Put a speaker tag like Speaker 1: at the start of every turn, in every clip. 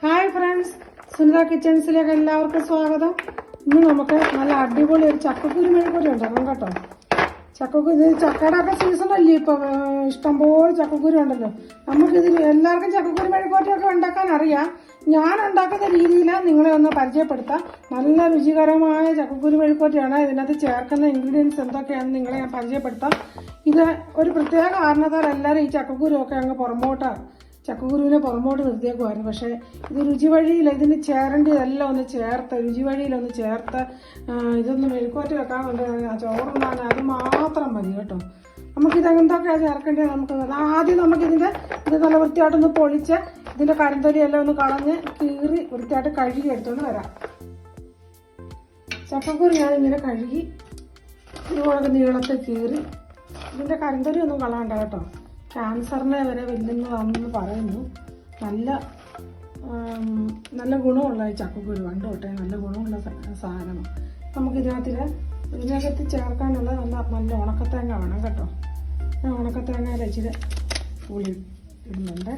Speaker 1: Hi friends Sunitha കിച്ചൺസിലേക്ക് എല്ലാവർക്കും സ്വാഗതം. ഇന്ന് നമുക്ക് നല്ല അടിപൊളി ഒരു ചക്കക്കുരു മെഴുകുരി ഉണ്ടാക്കാം കേട്ടോ. ചക്കക്കുരു ചക്കയുടെ ഒക്കെ സീസൺ അല്ലേ ഇപ്പൊ ഇഷ്ടംപോലെ ചക്കക്കുരു ഉണ്ടല്ലോ. നമുക്കിതിൽ എല്ലാവർക്കും ചക്കക്കുരു മെഴുകുവരട്ടിയൊക്കെ ഉണ്ടാക്കാൻ അറിയാം. ഞാൻ ഉണ്ടാക്കുന്ന രീതിയിൽ നിങ്ങളെ ഒന്ന് പരിചയപ്പെടുത്താം. നല്ല രുചികരമായ ചക്കക്കുരു മെഴുകുവരട്ടിയാണ് ഇതിനകത്ത് ചേർക്കുന്ന ഇൻഗ്രീഡിയൻസ് എന്തൊക്കെയാണെന്ന് നിങ്ങളെ ഞാൻ പരിചയപ്പെടുത്താം. ഇത് ഒരു പ്രത്യേക കാരണത്താൽ എല്ലാവരും ഈ ചക്കക്കുരു ഒക്കെ അങ്ങ് പുറമോട്ട് ചക്കക്കുരുവിനെ പുറമോട്ട് നിർത്തിയേക്കുമായിരുന്നു പക്ഷേ ഇത് രുചി വഴിയിൽ ഇതിന് ചേരേണ്ടതെല്ലാം ഒന്ന് ചേർത്ത് രുചി വഴിയിലൊന്ന് ചേർത്ത് ആ, ഇതൊന്ന് മെഴുക്കോറ്റ് വെക്കാൻ കൊണ്ട് ചോറുണ്ടാകാൻ അത് മാത്രം മതി കേട്ടോ. നമുക്കിത് എന്തൊക്കെയാണ് ചേർക്കേണ്ടത് നമുക്ക് ആദ്യം നമുക്കിതിന്റെ ഇത് നല്ല വൃത്തിയായിട്ടൊന്ന് പൊളിച്ച് ഇതിന്റെ കരന്തൊലിയെല്ലാം ഒന്ന് കളഞ്ഞ് കീറി വൃത്തിയായിട്ട് കഴുകി എടുത്തുകൊണ്ട് വരാം. ചക്കക്കുരു ഞാനിങ്ങനെ കഴുകി ഇതുപോലെ നീളത്തിൽ കീറി ഇതിന്റെ കരിന്തൊലി ഒന്നും കളയണ്ട കേട്ടോ. ക്യാൻസറിനെ വരെ വെല്ലുന്നതാണെന്ന് പറയുന്നു. നല്ല നല്ല ഗുണമുള്ള ചക്കക്കുരു പണ്ട് തൊട്ടേ നല്ല ഗുണമുള്ള സാധനമാണ് നമുക്ക് ഇതിനകത്തിൽ ഇതിനകത്ത് ചേർക്കാനുള്ള നല്ല നല്ല ഉണക്കത്തേങ്ങ വേണം കേട്ടോ. ഞാൻ ഉണക്കത്തേങ്ങയിൽ ഇച്ചിരി പുളി ഇടുന്നുണ്ട്.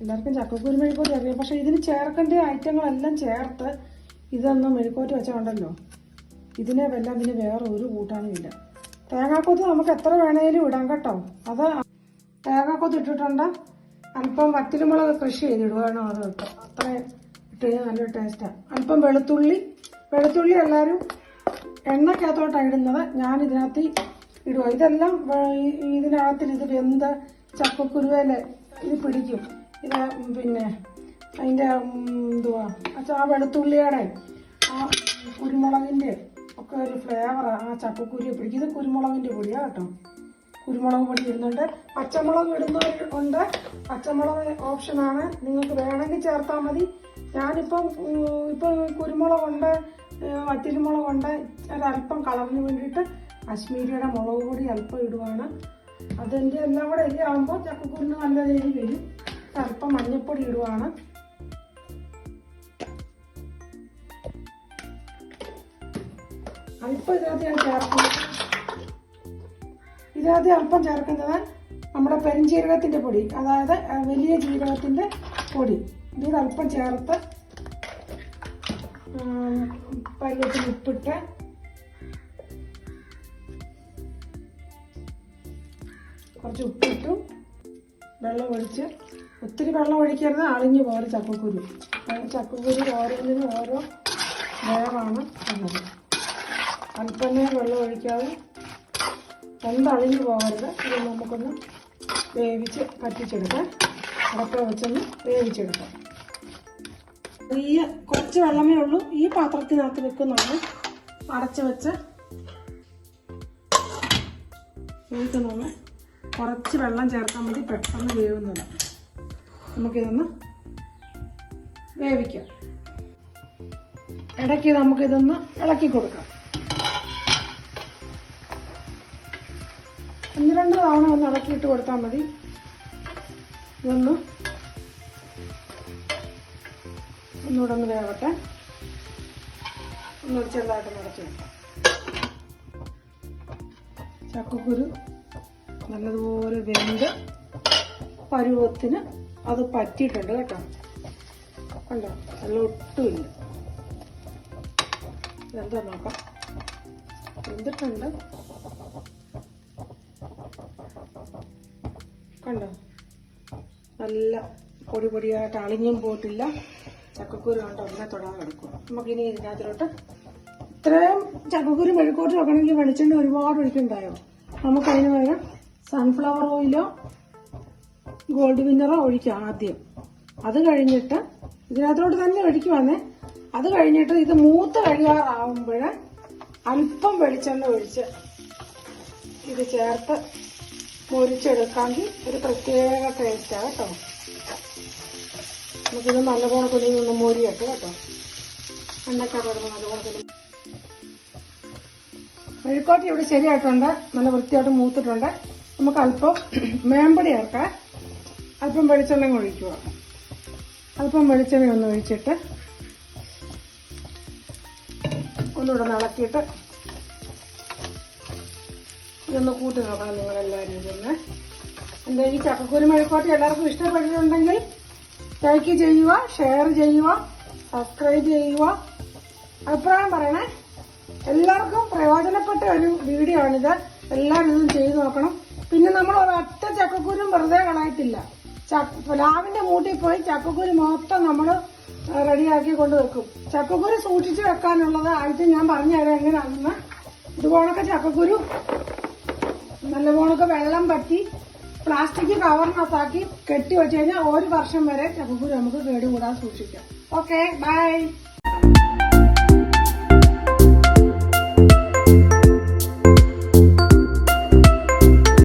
Speaker 1: എല്ലാവർക്കും ചക്കക്കുരു മെഴുക്കോട്ട് അറിയാം. പക്ഷേ ഇതിന് ചേർക്കേണ്ട ഐറ്റങ്ങളെല്ലാം ചേർത്ത് ഇതൊന്ന് മെഴുക്കോട്ട് വെച്ചുണ്ടല്ലോ. ഇതിനെ വല്ല ഇതിന് വേറെ ഒരു കൂട്ടാനും ഇല്ല തേങ്ങാക്കൊത്ത് നമുക്ക് എത്ര വേണേലും ഇടാം കേട്ടോ. അത് തേങ്ങാക്കൊത്ത് ഇട്ടിട്ടുണ്ട്. അല്പം വറ്റലുമുളക് കൃഷി ചെയ്തിടുവാണോ അത് കേട്ടോ. അത്രയും ഇട്ട് കഴിഞ്ഞാൽ നല്ലൊരു ടേസ്റ്റാണ് അല്പം വെളുത്തുള്ളി. വെളുത്തുള്ളി എല്ലാവരും എണ്ണക്കകത്തോട്ടാണ് ഇടുന്നത്. ഞാൻ ഇതിനകത്ത് ഇടുക ഇതെല്ലാം ഇതിനകത്ത് ഇത് വെന്ത് ചക്കക്കുരുവേല ഇത് പിടിക്കും. ഇത് പിന്നെ അതിന്റെ എന്തുവാ? ആ വെളുത്തുള്ളിയുടെ ആ കുരുമുളകിന്റെ ഒക്കെ ഒരു ഫ്ലേവറാണ് ആ ചക്കക്കുരു പിടിക്കും. ഇത് കുരുമുളകിന്റെ പൊടിയാണ് കേട്ടോ. കുരുമുളക് പൊടി ഇടുന്നുണ്ട്. പച്ചമുളക് ഇടുന്നവരുണ്ട്. പച്ചമുളക് ഓപ്ഷനാണ് നിങ്ങൾക്ക് വേണമെങ്കിൽ ചേർത്താൽ മതി. ഞാനിപ്പം ഇപ്പം കുരുമുളകുണ്ട് വറ്റൽമുളകുണ്ട് ഒരല്പം കളറിന് വേണ്ടിയിട്ട് കാശ്മീരിയുടെ മുളക് പൊടി അല്പം ഇടുവാണ്. അതിന്റെ എല്ലാം കൂടെ ഇല്ലാകുമ്പോൾ ചക്കക്കുരിന് നല്ല രീതിയിൽ വരും. അല്പം മഞ്ഞൾപ്പൊടി ഇടുവാണ്. അല്പം ഇതിനകത്ത് ഞാൻ ചേർക്കുന്നത് ഇതിനകത്ത് അല്പം ചേർക്കുന്നത് നമ്മുടെ പെരിഞ്ജീരകത്തിന്റെ പൊടി അതായത് വലിയ ജീരകത്തിന്റെ പൊടി. ഇത് അല്പം ചേർത്ത് പല്ലത്തിൽ ഉപ്പിട്ട് കുറച്ച് ഉപ്പിട്ടു. വെള്ളം ഒഴിച്ച് ഒത്തിരി വെള്ളം ഒഴിക്കരുത് അളിഞ്ഞു പോലെ ചക്കക്കുരു. ചക്കക്കുരു ഓരോന്നിനും ഓരോ വേവാണ് ഉള്ളത്. അല്പമേ വെള്ളം ഒഴിക്കാതെ രണ്ടളിഞ്ഞു പോകരുത്. ഇത് നമുക്കൊന്ന് വേവിച്ച് പറ്റിച്ചെടുക്കാം അടപ്പ വെച്ചൊന്ന് വേവിച്ചെടുക്കാം. ചെറിയ കുറച്ച് വെള്ളമേ ഉള്ളൂ. ഈ പാത്രത്തിനകത്ത് വെക്കുന്നുണ്ട് അടച്ച് വെച്ച് വേവിക്കുന്നുണ്ട് കുറച്ച് വെള്ളം ചേർത്താൽ മതി പെട്ടെന്ന് വേവുന്നത്. നമുക്കിതൊന്ന് വേവിക്കാം. ഇടയ്ക്ക് നമുക്കിതൊന്ന് ഇളക്കി കൊടുക്കാം. ഒന്ന് രണ്ട് തവണ ഒന്ന് ഇളക്കിയിട്ട് കൊടുത്താൽ മതി. ഇതൊന്ന് ഒന്നുകൂടെ ഒന്ന് വേവട്ടെ. ഒന്നൊരു ചെറുതായിട്ട് നിറച്ച് ചക്കക്കുരു നല്ലതുപോലെ വെന്ത് പരുവത്തിന് അത് പറ്റിയിട്ടുണ്ട് കേട്ടോ. കണ്ടോ? നല്ല ഒട്ടുമില്ല. എന്താ നോക്കാം? വെന്തിട്ടുണ്ട്. കണ്ടോ? നല്ല പൊടി പൊടിയായിട്ട് അളിഞ്ഞും പോയിട്ടില്ല. ചക്കക്കുരു കണ്ടോ? ഒന്നെ തൊടാതെ കിടക്കും നമുക്കിനി ഇതിനകത്തിലോട്ട് ഇത്രയും ചക്കക്കുരു മെഴുക്കോട്ട് വെക്കണമെങ്കിൽ വെളിച്ചെണ്ണ ഒരുപാട് ഒഴിക്കുണ്ടായോ? നമുക്കതിന് പകരം സൺഫ്ലവർ ഓയിലോ ഗോൾഡ് വിന്നറോ ഒഴിക്കാം ആദ്യം. അത് കഴിഞ്ഞിട്ട് ഇതിനകത്തോട്ട് തന്നെ ഒഴിക്കുവാന്നേ. അത് കഴിഞ്ഞിട്ട് ഇത് മൂത്ത് കഴിയാറാവുമ്പോൾ അല്പം വെളിച്ചെണ്ണ ഒഴിച്ച് ഇത് ചേർത്ത് മുരിച്ചെടുക്കാമെങ്കിൽ ഒരു പ്രത്യേക ടേസ്റ്റാണ് കേട്ടോ. നമുക്കിത് നല്ലപോലെ കുഞ്ഞി നിന്ന് മോരിയിട്ട് കേട്ടോ. എണ്ണക്കകത്ത് നല്ലപോലെ കുഞ്ഞി മെഴുക്കോട്ടി ഇവിടെ ശരിയായിട്ടുണ്ട്. നല്ല വൃത്തിയായിട്ട് മൂത്തിട്ടുണ്ട്. നമുക്ക് അല്പം മേമ്പടി ചേർക്കാം. അല്പം വെളിച്ചെണ്ണ ഒഴിക്കുക. അല്പം വെളിച്ചെണ്ണ ഒന്ന് ഒഴിച്ചിട്ട് ഒന്നുകൂടെ ഇളക്കിയിട്ട് ഇതൊന്ന് കൂട്ടി നോക്കണം നിങ്ങളെല്ലാവരും ഇതൊന്ന്. എന്റെ ഈ ചക്കക്കുരു മെഴുക്കോട്ട് എല്ലാവർക്കും ഇഷ്ടപ്പെട്ടിട്ടുണ്ടെങ്കിൽ ലൈക്ക് ചെയ്യുക ഷെയർ ചെയ്യുക സബ്സ്ക്രൈബ് ചെയ്യുക. അഭിപ്രായം പറയണേ. എല്ലാവർക്കും പ്രയോജനപ്പെട്ട ഒരു വീഡിയോ ആണിത്. എല്ലാവരും ഇതും ചെയ്തു നോക്കണം. പിന്നെ നമ്മൾ ഒരൊറ്റ ചക്കക്കുരും വെറുതെ കളയത്തില്ല. പ്ലാവിന്റെ മൂട്ടിൽ പോയി ചക്കക്കുരു മൊത്തം നമ്മൾ റെഡിയാക്കി കൊണ്ട് വെക്കും. ചക്കക്കുരു സൂക്ഷിച്ചു വെക്കാനുള്ളത് ആയിട്ട് ഞാൻ പറഞ്ഞുതരാം എങ്ങനെയാണെന്ന്. ഇതുപോലൊക്കെ ചക്കക്കുരു നല്ലപോലൊക്കെ വെള്ളം പറ്റി പ്ലാസ്റ്റിക് കവറിനകത്താക്കി കെട്ടി വെച്ച് കഴിഞ്ഞാൽ ഒരു വർഷം വരെ ചക്കക്കുരു നമുക്ക് കേടുകൂടാതെ സൂക്ഷിക്കാം. Okay bye.